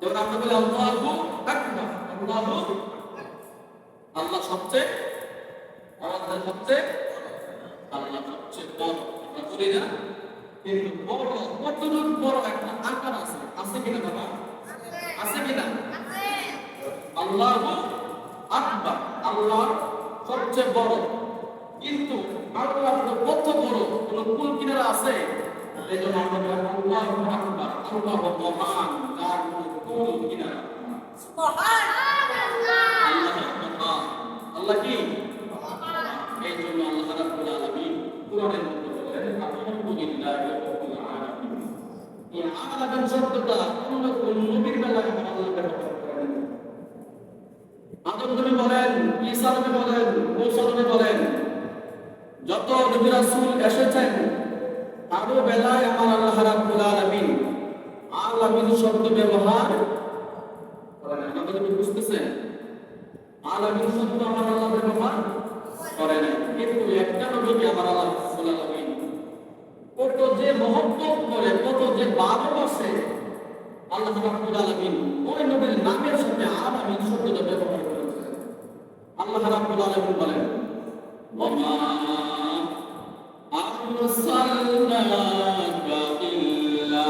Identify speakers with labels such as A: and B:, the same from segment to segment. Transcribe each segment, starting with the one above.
A: যেমন আমরা বলি আল্লাহু আকবার, আল্লাহু আল্লাহ সবচেয়ে, আমাদের সবচেয়ে আল্লাহ সবচেয়ে বড় বলি না। কিন্তু বড় কতটুকু বড় একটা আকার আছে? আছে কিনা বাবা? আছে কিনা? আল্লাহু আকবার আল্লাহ সবচেয়ে বড়। কিন্তু আল্লাহ কত বড় কোন কুল কিনারা আছে? এই জন্য আমরা আকবার আল্লাহ মহান তার কোনো কুল কিনারা আল্লাহ আল্লাহ কি? এই জন্য আল্লাহ রাব্বুল আলামিন কোরআনের মধ্যে বলেন। আলহামদুলিল্লাহি রাব্বিল আলামিন এই আলামিন শব্দটা অন্য কোন নবীর বেলায় আল্লাহ ব্যবহার আদম নবী বলেন, ঈসা নবী বলেন মূসা নবী বলেন, যত নবী রাসূল এসেছেন তারও বেলায় আমার আল্লাহ রাব্বুল আলামিন আলামিন শব্দ ব্যবহার করেন আমাদের কি বুঝতেছেন? আলামিন শব্দ আমার আল্লাহ ব্যবহার করে নাই। কিন্তু একটা নবীকে আমার আল্লাহ রাব্বুল আলামিন? কত যে মহব্বত করে, কত যে ভালোবাসে আল্লাহ রাব্বুল আলামিন ওই নবীর নামের সাথে আলামিন শব্দটা ব্যবহার করেছেন। আল্লাহ রাব্বুল আলামিন বলেন أرسلناك إلا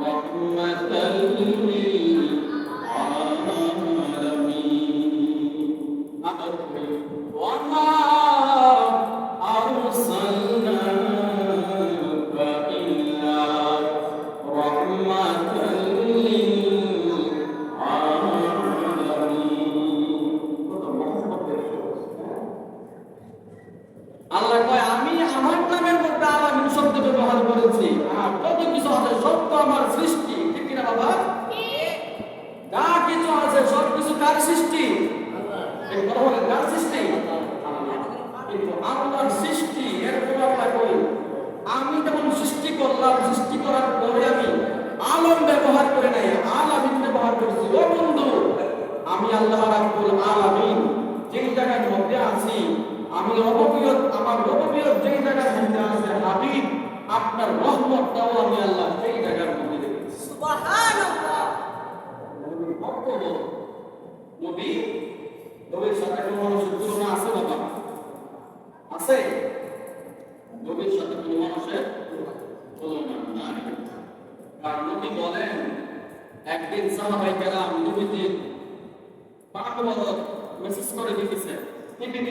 A: رحمة للعالمين.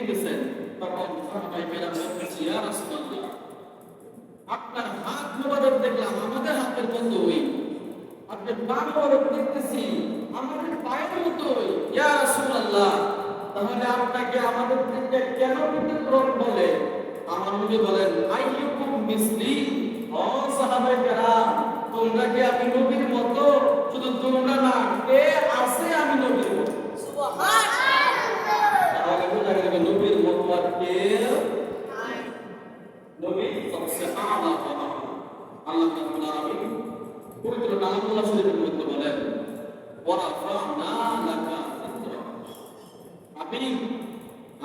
A: টিপে তখন সাহাবাই কেরাম বলতেছে ইয়া রাসূলুল্লাহ, আপনার হাত মোবারক দেখলাম, আমাদের হাতের মতো ওই আপনি পা মোবারক দেখতেছি, আমাদের পায়ের মতো ওই ইয়া রাসূলুল্লাহ, তাহলে আপনাকে আমাদের থেকে কেন ব্যতিক্রম বলে? আমার নবী বলেন, আইয়ুকুম মিসলি, ও সাহাবায়ে কেরাম তোমরা কি আমি নবীর মতো? শুধু তোমরা না, কে আছে আমি নবীর মতো? তাহলে বোঝা গেল নবীর মতো আর কেউ নবী সবচেয়ে আলা আল্লাহ রাব্বুল আলামিন পবিত্র কালামুল্লাহ শরীফের মধ্যে বলেন ওয়ারাফানা লাকা যিকরা আপনি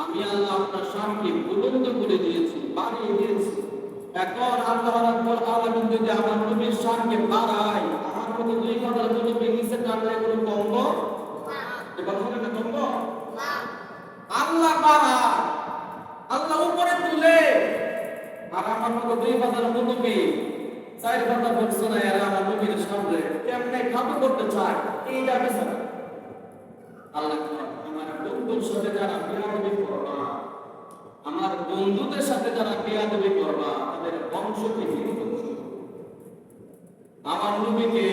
A: আমি আল্লাহ আপনার শানকে বুলন্দ করে দিয়েছি বাড়িয়ে দিয়েছি এখন আল্লাহ রাব্বুল আলামিন যদি আমার নবীর শানকে বাড়ায় আমার মতো দুই কথা যদি নিচে টানলে কোনো কম্ব এবার বলে না কম্ব আল্লাহ বাড়ায় আল্লাহ উপরে তুলে। আর আমার মতো দুই নবী চার বলছে না এরা আমার নবীর সামনে কেমনে করতে চায় আল্লাহ আমার বন্ধুর সাথে যারা বেয়াদবি করবা আমার বন্ধুদের সাথে যারা বেয়াদবি করবা তাদের বংশকে আমার নবীকে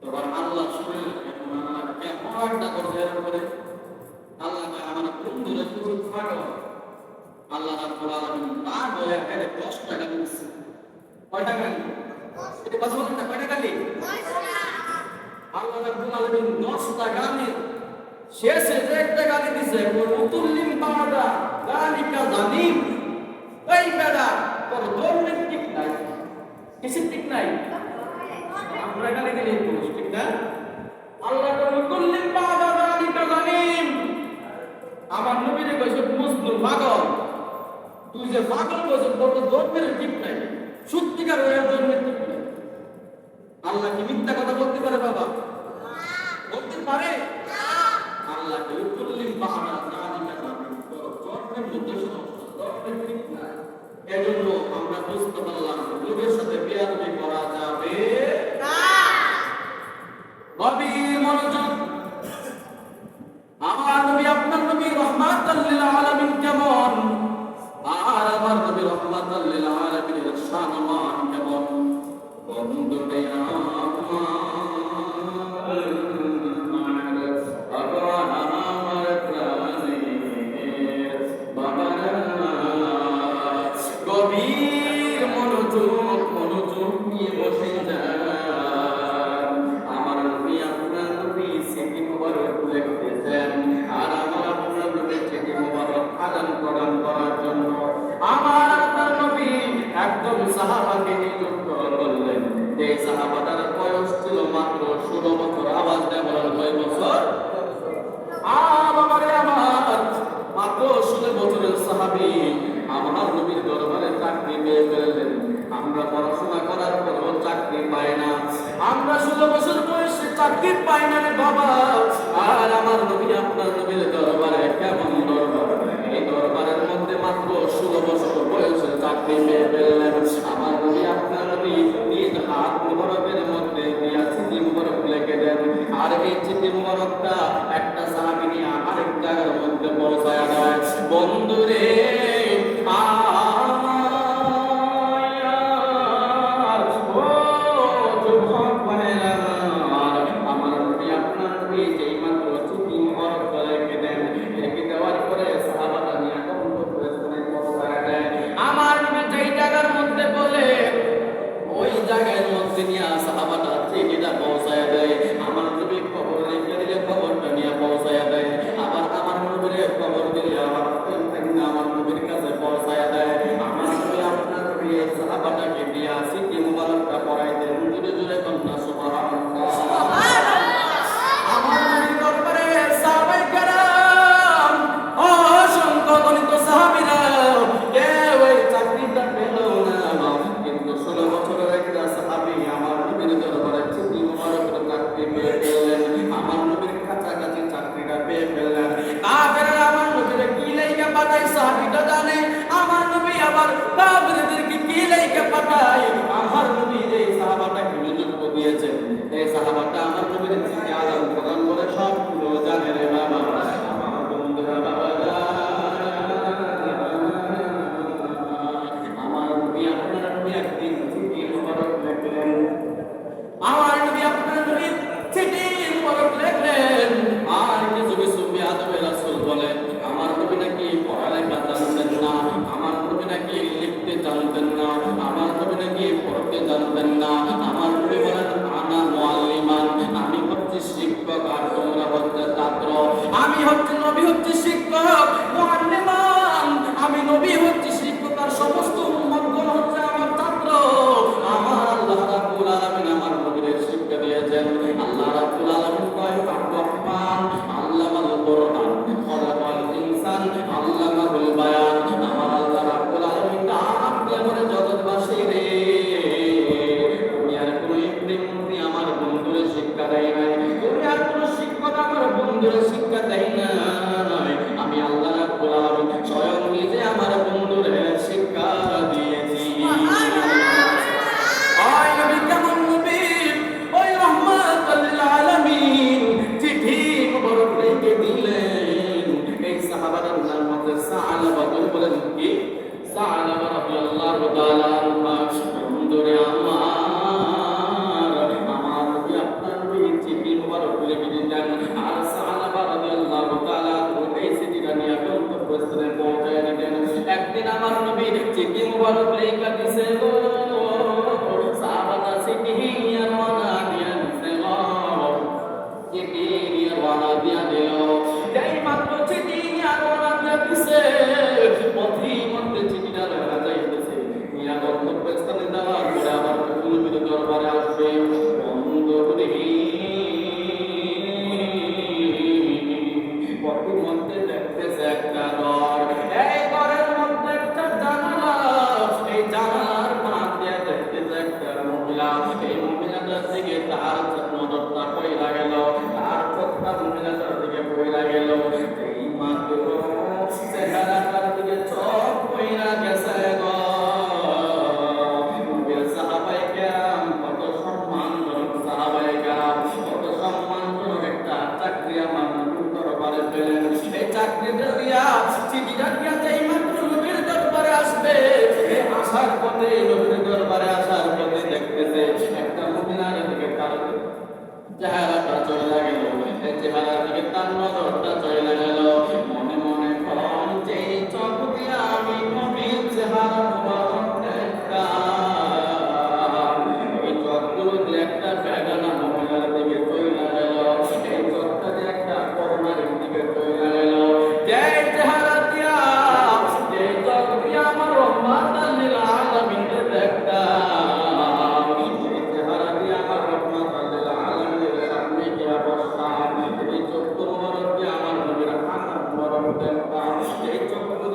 A: তখন আল্লাহ শেষে যে একটা গালি দিছে ওই মুতুল্লিম পাওয়াটা গালিটা জানি ডিসিপ্লিন নাই আমরা এখানে গেলে পুরুষ ঠিক না? আল্লাহ তাআলা কুল্লিন বাদা যালিকা জালিম। আমার নবীরে কইছে, মুসলিম পাগল। তুই যে পাগল কইছ বড় দর্পের ঠিক নাই। সত্যিকার ওই ঠিক মৃত্যু আল্লাহ কি মিথ্যা কথা বলতে পারে, বাবা? বলতে পারে? আল্লাহ কুল্লিন বাদা যালিকা জালিম। দর্পের মধ্যে সমস্ত দর্পের ঠিক নাই। এজন্য আমরা বুঝতে পারলাম লোকের সাথে বেয়াদবি করা যাবে মনোযোগ। আমার নবী আপনার নবী রহমাতুল্লিল আলামিন কেমন? আর আমার নবী রহমাতুল্লিল আলামিনের শান মান কেমন বন্ধুরে আমার চাকরি পাই না রে বাবা। আর আমার নবী আপনার নবীর দরবারে কেমন দরবার? এই দরবারের মধ্যে মাত্র ষোলো বছর বয়সে চাকরি পেয়ে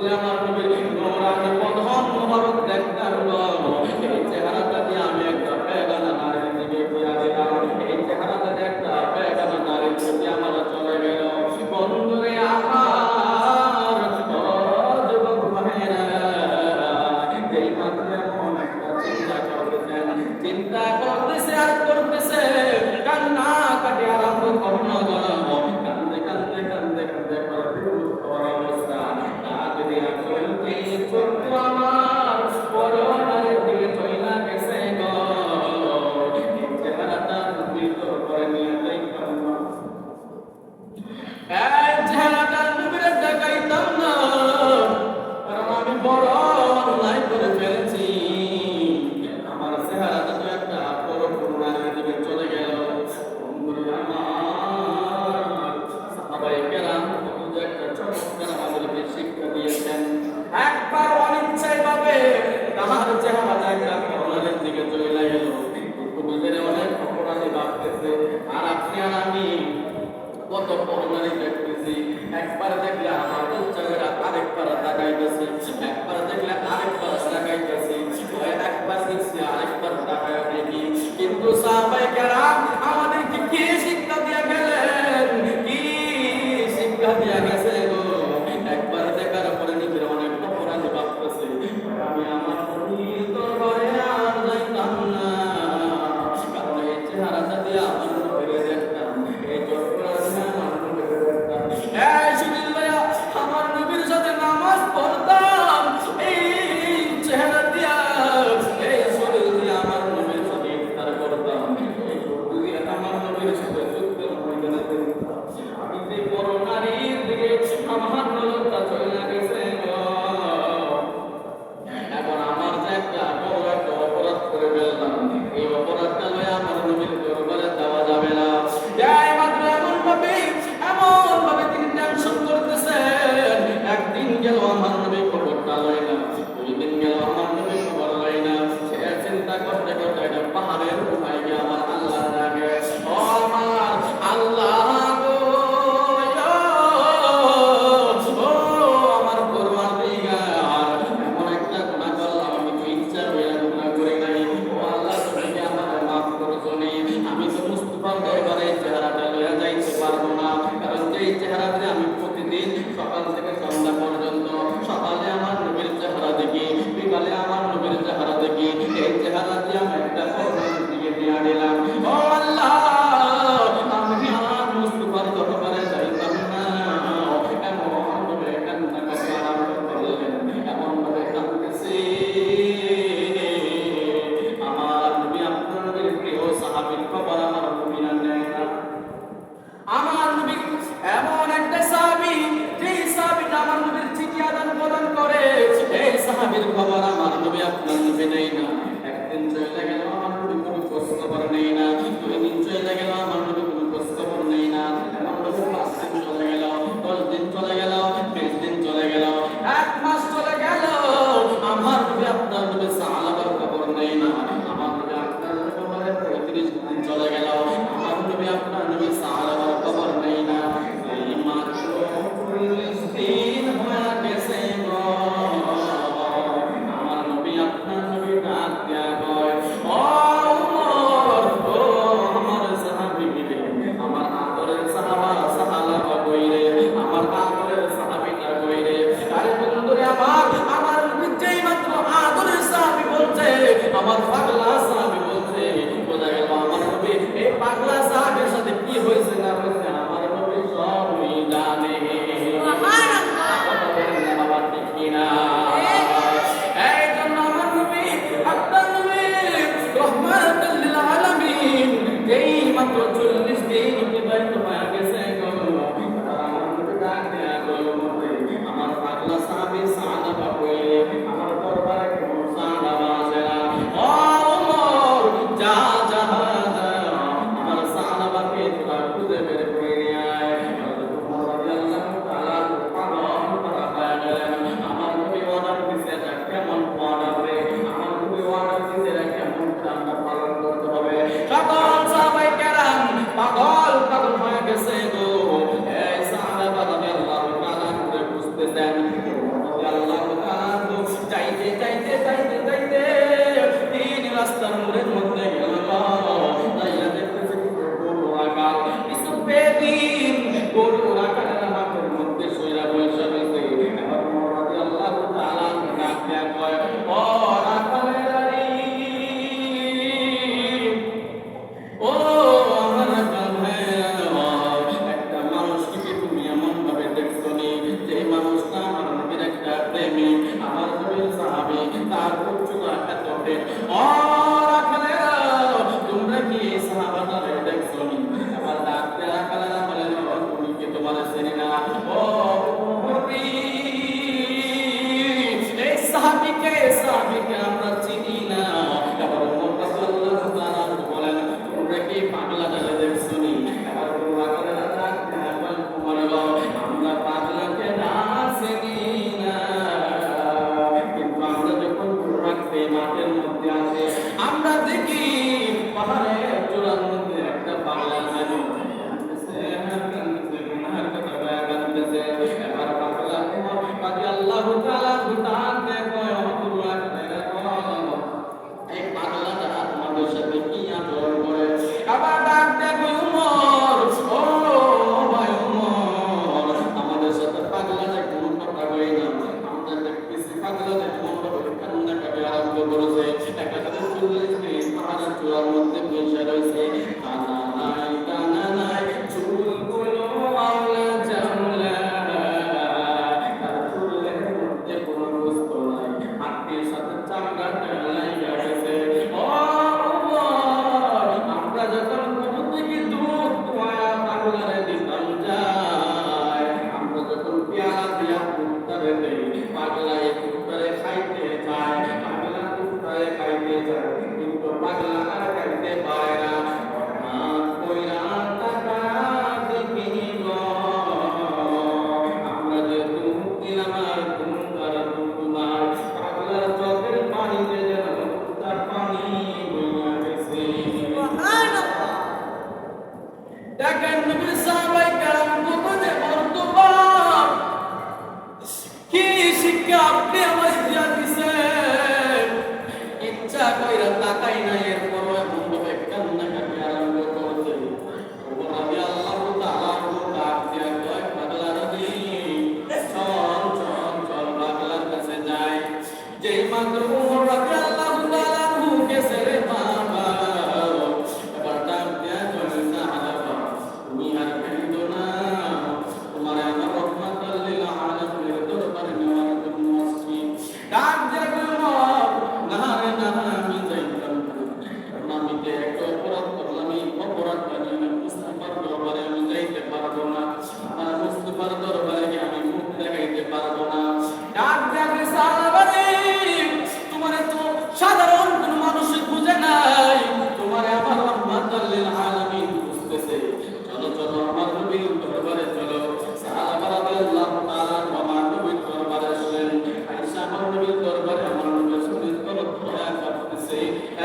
A: programa করব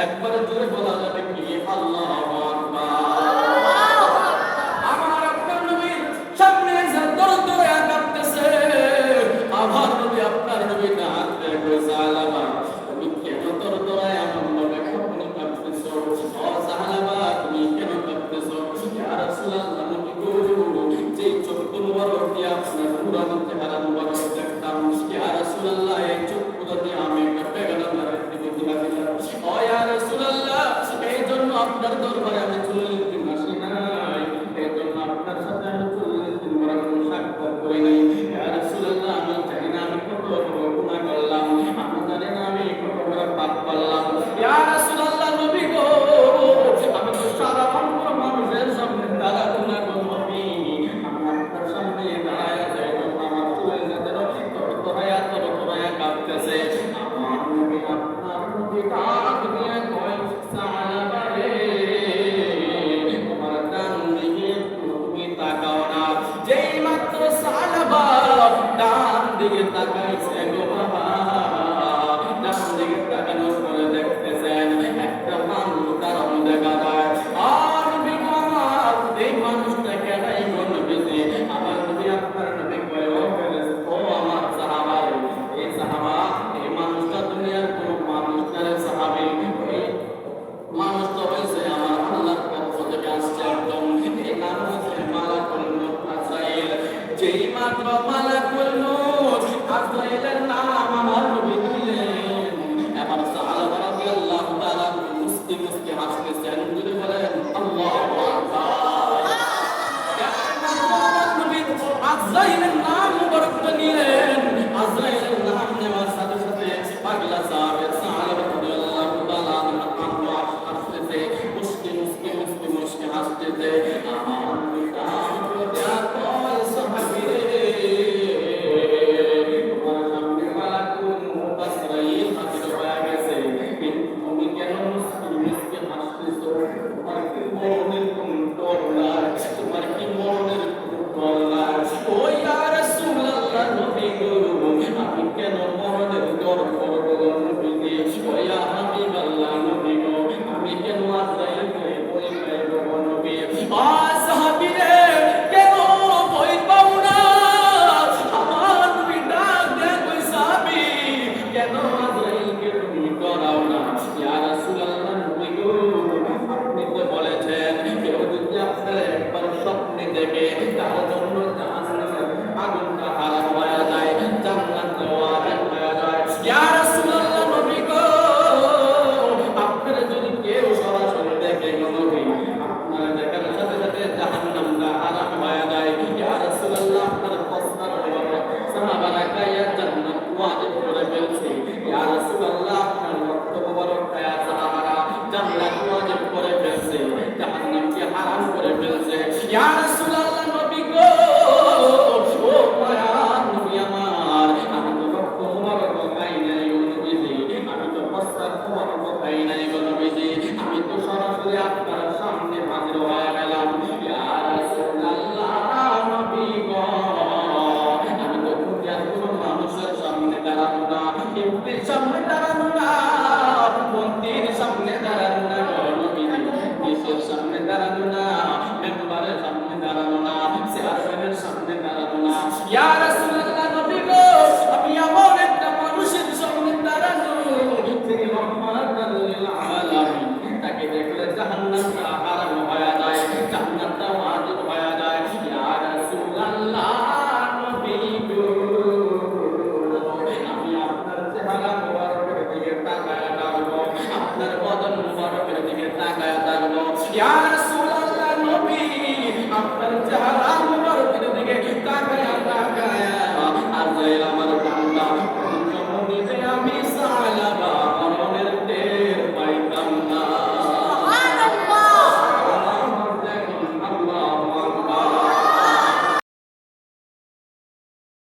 A: একবার জোরে বলা